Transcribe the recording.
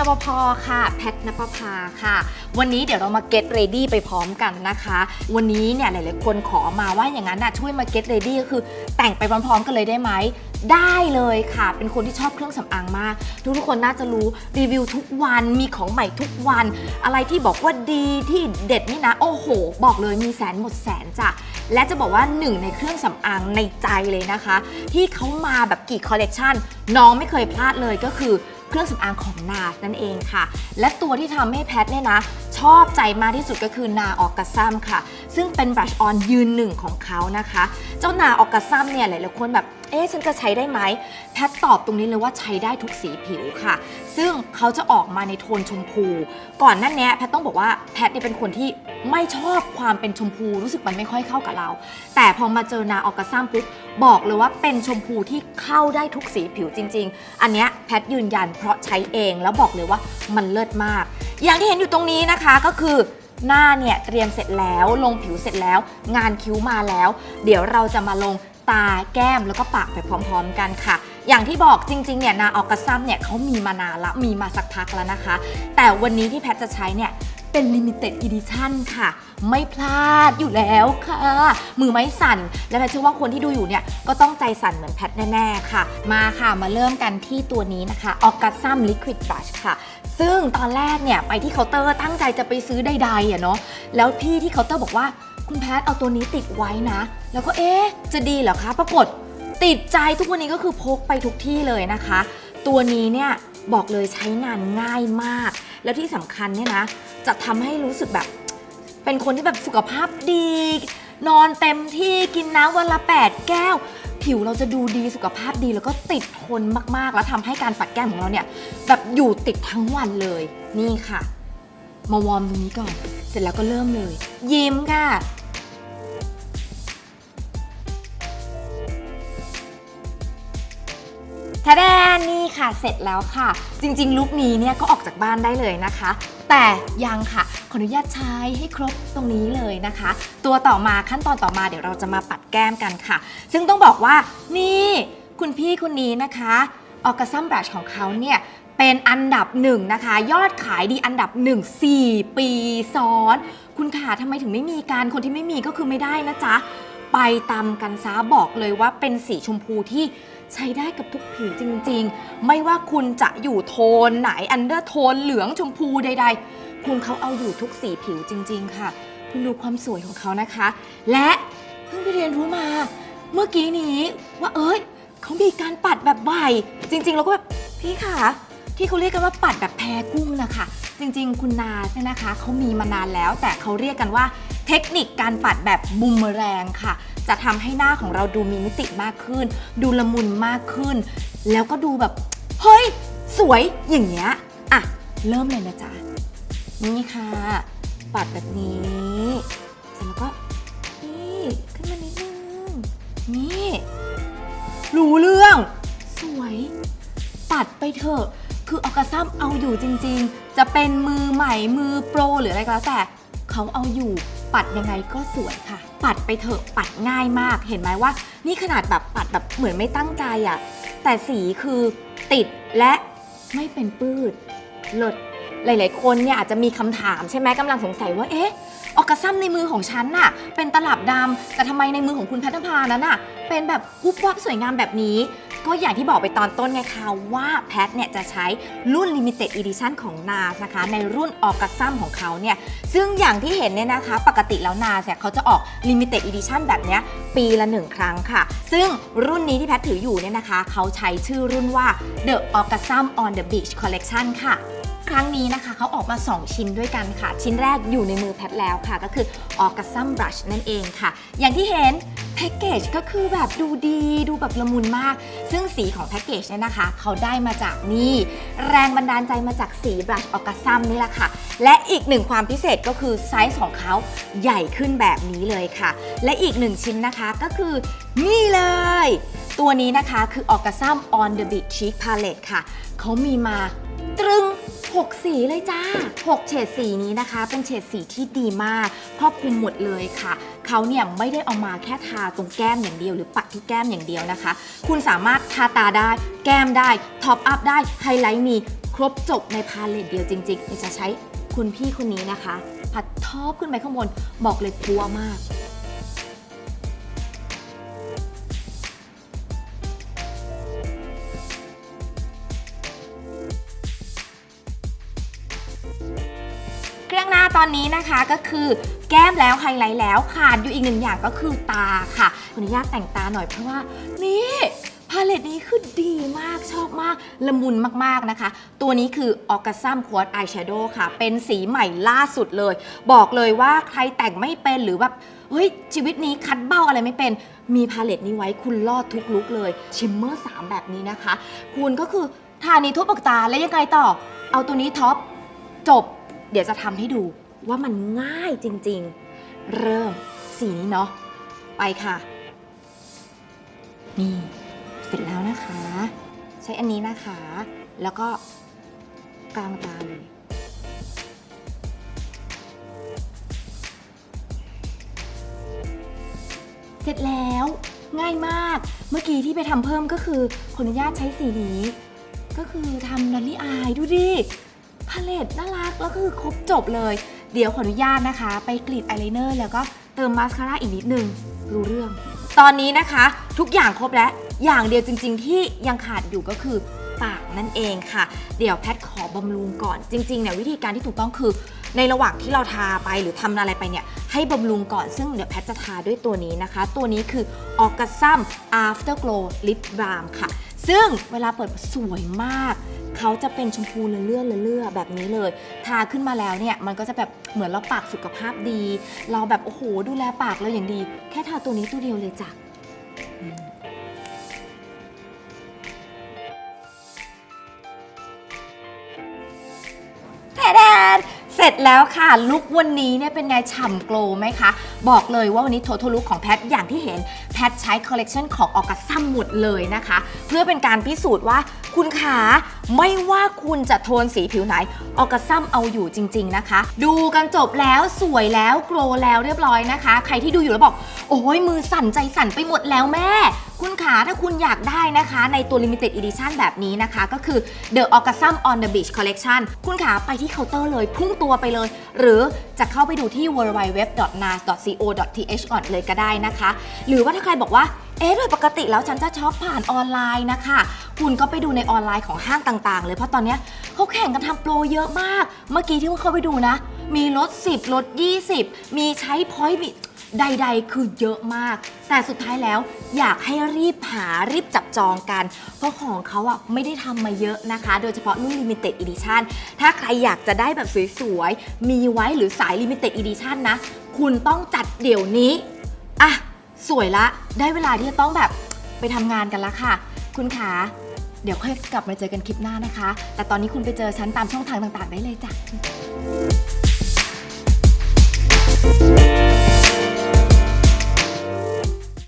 นปภค่ะ แพทนปภาค่ะ วันนี้เดี๋ยวเรามา get ready ไปพร้อมกันนะคะ วันนี้เนี่ยหลายๆคนขอมาว่าอย่างนั้นน่ะช่วยมา get ready ก็คือแต่งไปพร้อมๆกันเลยได้ไหม ได้เลยค่ะ เป็นคนที่ชอบเครื่องสำอางมาก ทุกๆคนน่าจะรู้รีวิวทุกวันมีของใหม่ทุกวัน อะไรที่บอกว่าดีที่เด็ดนี่นะ โอ้โห บอกเลยมีแสนหมดแสนจ้ะและจะบอกว่าหนึ่งในเครื่องสำอางในใจเลยนะคะ ที่เขามาแบบกี่คอลเลกชันน้องไม่เคยพลาดเลยก็คือ เครื่องสำอางของนานั่นเองค่ะ และตัวที่ทำให้แพทเนี่ยนะ ชอบใจมากที่สุดก็คือนาออกกาซัมค่ะ ซึ่งเป็นบรัชออนยืนหนึ่งของเขานะคะ เจ้านาออกกาซัมเนี่ยหลายๆคนแบบ เอ๊ะฉันจะใช้ได้ไหม แพทตอบตรงนี้เลยว่าใช้ได้ทุกสีผิวค่ะ ซึ่งเขาจะออกมาในโทนชมพู ก่อนหนั้นเนี้ยแพทต้องบอกว่าแพทเนี่ยเป็นคนที่ไม่ชอบความเป็นชมพูรู้สึกมันไม่ค่อยเข้ากับเรา แต่พอมาเจอนาออกกาซัมปุ๊บบอกเลยว่าเป็นชมพูที่เข้าได้ทุกสีผิวจริง ๆ อันเนี้ยแพทยืนยันเพราะใช้เองแล้วบอกเลยว่ามันเลิศมาก อย่างที่เห็นอยู่ตรงนี้นะคะก็คือหน้าเนี่ยเตรียมเสร็จแล้วลงผิวเสร็จแล้ว งานคิ้วมาแล้ว เดี๋ยวเราจะมาลง ตาแก้มแล้วก็ปากไปพร้อม ๆ กันค่ะ อย่างที่บอกจริงๆเนี่ยนาออกกาซัมเนี่ยเขามีมานานละมีมาสักพักแล้วนะคะ แต่วันนี้ที่แพทจะใช้เนี่ยเป็น Limited Edition ค่ะ ไม่พลาดอยู่แล้วค่ะ มือไม้สั่น และแพทเชื่อว่าคนที่ดูอยู่เนี่ย ก็ต้องใจสั่นเหมือนแพทแน่ๆค่ะ มาค่ะมาเริ่มกันที่ตัวนี้นะคะออกกาซัม Liquid Brush ค่ะ ซึ่งตอนแรกเนี่ย ไปที่เคาน์เตอร์ตั้งใจจะไปซื้อใดๆอะเนาะแล้วพี่ที่เคาน์เตอร์บอกว่า คุณแพทเอาตัวนี้ติดไว้นะ แล้วก็เอ๊ะ จะดีเหรอคะ ปรากฏติดใจทุกวันนี้ก็คือพกไปทุกที่เลยนะคะ ตัวนี้เนี่ยบอกเลยใช้งานง่ายมาก แล้วที่สำคัญเนี่ยนะ จะทำให้รู้สึกแบบ เป็นคนที่แบบสุขภาพดี นอนเต็มที่กินน้ำวันละ 8 แก้ว ผิวเราจะดูดีสุขภาพดีแล้วก็ติดทนมากๆ แล้วทำให้การปัดแก้มของเราเนี่ย แบบอยู่ติดทั้งวันเลยนี่ค่ะ มาวอร์มตรงนี้ก่อน เสร็จแล้วก็เริ่มเลย ยิ้มค่ะ ทะแดนนี่ค่ะเสร็จแล้วค่ะ จริงๆ ลุคนี้เนี่ยก็ออกจากบ้านได้เลยนะคะ แต่ยังค่ะ ขออนุญาตใช้ให้ครบตรงนี้เลยนะคะ ตัวต่อมาขั้นตอนต่อมาเดี๋ยวเราจะมาปัดแก้มกันค่ะ ซึ่งต้องบอกว่านี่คุณพี่คนนี้นะคะออกกาซัมบรัชของเขาเนี่ยเป็นอันดับหนึ่งนะคะ ยอดขายดีอันดับหนึ่ง4ปีซ้อน คุณขาทำไมถึงไม่มีการคนที่ไม่มีก็คือไม่ได้นะจ๊ะ ไปตามกันซาบอกเลยว่าเป็นสีชมพูที่ ใช้ได้กับทุกผิวจริง ๆ ไม่ว่าคุณจะอยู่โทนไหนอันเดอร์โทนเหลืองชมพูใด ๆ คุณเขาเอาอยู่ทุกสีผิวจริง ๆ ค่ะ คุณดูความสวยของเขานะคะ และเพิ่งไปเรียนรู้มา เมื่อกี้นี้ว่าเอ้ยเขามีการปัดแบบใหม่จริงๆเราก็แบบพี่ค่ะ ที่เขาเรียกกันว่าปัดแบบแพรกุ้งนะคะจริง ๆ คุณนาเนี่ยนะคะเขามีมานานแล้ว แต่เขาเรียกกันว่า เทคนิคการปัดแบบบูมเมอแรงค่ะ จะทำให้หน้าของเราดูมีมิติมากขึ้น ดูละมุนมากขึ้น แล้วก็ดูแบบ เฮ้ย สวยอย่างเงี้ยอะ เริ่มเลยนะจ๊ะ นี่ค่ะ ปัดแบบนี้เสร็จแล้วก็นี่ขึ้นมานิดนึง นี่ รู้เรื่อง สวย ปัดไปเถอะคือออกาซัมเอาอยู่จริง ๆ จะเป็นมือใหม่มือโปรหรืออะไรก็แล้วแต่เขาเอาอยู่ ปัดยังไงก็สวยค่ะ ปัดไปเถอะปัดง่ายมาก เห็นไหมว่า นี่ขนาดแบบปัดแบบเหมือนไม่ตั้งใจอะ่ะ แต่สีคือติดและไม่เป็นปื้ดเลิศหลาย ๆ คนเนี่ยอาจจะมีคำถามใช่ไหมกำลังสงสัยว่าเอ๊ะออกกระซ้ำในมือของฉันน่ะ เป็นตลับดำแต่ทำไมในมือของคุณแพทย์พานั้นน่ะ เป็นแบบวุบวับสวยงามแบบนี้ ก็อย่างที่บอกไปตอนต้นไงคะว่าแพทเนี่ยจะใช้รุ่น Limited Edition ของ NARS นะคะ ในรุ่นออกกระซ้ำของเขาเนี่ย ซึ่งอย่างที่เห็นเนี่ยนะคะ ปกติแล้ว NARS เนี่ยเขาจะออก Limited Edition แบบเนี้ยปีละหนึ่งครั้งค่ะ ซึ่งรุ่นนี้ที่แพทถืออยู่เนี่ยนะคะ เขาใช้ชื่อรุ่นว่า The Orgasm on the Beach Collection ค่ะ ครั้งนี้นะคะเขาออกมา 2 ชิ้นด้วยกันค่ะ ชิ้นแรกอยู่ในมือแพทแล้วค่ะ ก็คือออกกัซัมบรัชนั่นเองค่ะ อย่างที่เห็นแพ็กเกจก็คือแบบดูดีดูแบบละมุนมาก ซึ่งสีของแพ็กเกจเนี่ยนะคะ เขาได้มาจากนี่แรงบันดาลใจมาจากสีบรัชออกกัซัมนี่แหละค่ะ และอีกหนึ่งความพิเศษก็คือไซส์ของเขาใหญ่ขึ้นแบบนี้เลยค่ะ และอีกหนึ่งชิ้นนะคะก็คือนี่เลย ตัวนี้นะคะคือออกกัซัม on the beach cheek palette ค่ะเขามีมา ตรึง 6 สีเลยจ้า 6 เฉดสีนี้นะคะ เป็นเฉดสีที่ดีมากครอบคลุมหมดเลยค่ะ เขาเนี่ยไม่ได้เอามาแค่ทาตรงแก้มอย่างเดียว หรือปัดที่แก้มอย่างเดียวนะคะ คุณสามารถทาตาได้ แก้มได้ ท็อปอัพได้ ไฮไลท์มีครบจบในพาเลตเดียวจริงๆจะใช้คุณพี่คนนี้นะคะ ผัดท็อปขึ้นไปข้างบน บอกเลยพัวมาก ตอนนี้นะคะก็คือแก้มแล้วไฮไลท์แล้วขาดอยู่อีกหนึ่งอย่างก็คือตาค่ะขออนุญาตแต่งตาหน่อยเพราะว่านี่พาเลตนี้คือดีมากชอบมาก ละมุนมาก ๆ นะคะ ตัวนี้คือ o r g a s m Quad Eyeshadow ค่ะ เป็นสีใหม่ล่าสุดเลย บอกเลยว่าใครแต่งไม่เป็นหรือแบบเฮ้ย ชีวิตนี้คัดเบ้าอะไรไม่เป็น มีพาเลตนี้ไว้คุณรอดทุกลุกเลย ชิมเมอร์ 3 แบบนี้นะคะ คุณก็คือทานี้ทั่วปากตาแล้วยังไงต่อ เอาตัวนี้ท็อปจบ เดี๋ยวจะทำให้ดูว่ามันง่ายจริงๆ เริ่มสีนี้เนาะ ไปค่ะ นี่ เสร็จแล้วนะคะ ใช้อันนี้นะคะ แล้วก็กลางตาเลยเสร็จแล้วง่ายมากเมื่อกี้ที่ไปทำเพิ่มก็คือขออนุญาตใช้สีนี้ ก็คือทำนัลลี่อายดูดิ พาเลตน่ารักแล้วก็คือครบจบเลย เดี๋ยวขออนุญาตนะคะ ไปกรีดอายไลเนอร์แล้วก็เติมมาสคาร่าอีกนิดนึง รู้เรื่อง ตอนนี้นะคะ ทุกอย่างครบแล้ว อย่างเดียวจริง ๆ ที่ยังขาดอยู่ก็คือปากนั่นเองค่ะ เดี๋ยวแพทขอบำรุงก่อน จริงๆเนี่ยวิธีการที่ถูกต้องคือ ในระหว่างที่เราทาไปหรือทำอะไรไปเนี่ย ให้บำรุงก่อน ซึ่งเดี๋ยวแพทจะทาด้วยตัวนี้นะคะ ตัวนี้คือ o r g a s m Afterglow Lip Balm ค่ะ ซึ่งเวลาเปิดสวยมาก เขาจะเป็นชมพูเลื่อนๆเลื่อๆแบบนี้เลย ทาขึ้นมาแล้วเนี่ยมันก็จะแบบเหมือนเราปากสุขภาพดี เราแบบโอ้โหดูแลปากเราอย่างดี แค่ทาตัวนี้ตัวเดียวเลยจ้ะแดนเสร็จแล้วค่ะลุควันนี้เนี่ยเป็นไงฉ่ำโกลไหมคะ บอกเลยว่าวันนี้ total look ของแพทอย่างที่เห็น แพทใช้คอลเลกชันของออกัสซัมหมดเลยนะคะ เพื่อเป็นการพิสูจน์ว่า คุณขาไม่ว่าคุณจะโทนสีผิวไหน ออกัสซัมเอาอยู่จริง ๆนะคะ ดูกันจบแล้วสวยแล้วโกลว์แล้วเรียบร้อยนะคะ ใครที่ดูอยู่แล้วบอก โอ้ยมือสั่นใจสั่นไปหมดแล้วแม่ คุณขาถ้าคุณอยากได้นะคะ ในตัว Limited Edition แบบนี้นะคะ ก็คือ The Orgasm on the Beach Collection คุณขาไปที่เคาน์เตอร์เลยพุ่งตัวไปเลย หรือจะเข้าไปดูที่ www.nas.co.th ก่อนเลยก็ได้นะคะ หรือว่าถ้าใครบอกว่า เอ๊ะโดยปกติแล้วฉันจะช็อปผ่านออนไลน์นะคะ คุณก็ไปดูในออนไลน์ของห้างต่างๆ เลยเพราะตอนเนี้ยเขาแข่งกันทำโปรเยอะมาก เมื่อกี้ที่เข้าไปดูนะ มีลด 10ลด 20 มีใช้พอยต์ใด ๆ คือเยอะมาก แต่สุดท้ายแล้วอยากให้รีบหารีบจับจองกัน เพราะของเขาอะไม่ได้ทำมาเยอะนะคะ โดยเฉพาะรุ่น Limited Edition ถ้าใครอยากจะได้แบบสวยๆ มีไว้หรือสาย Limited Edition นะ คุณต้องจัดเดี๋ยวนี้ อะ สวยละได้เวลาที่จะต้องแบบไปทำงานกันละค่ะ คุณขาเดี๋ยวค่อยกลับมาเจอกันคลิปหน้านะคะ แต่ตอนนี้คุณไปเจอฉันตามช่องทางต่างๆ ได้เลยจ้ะ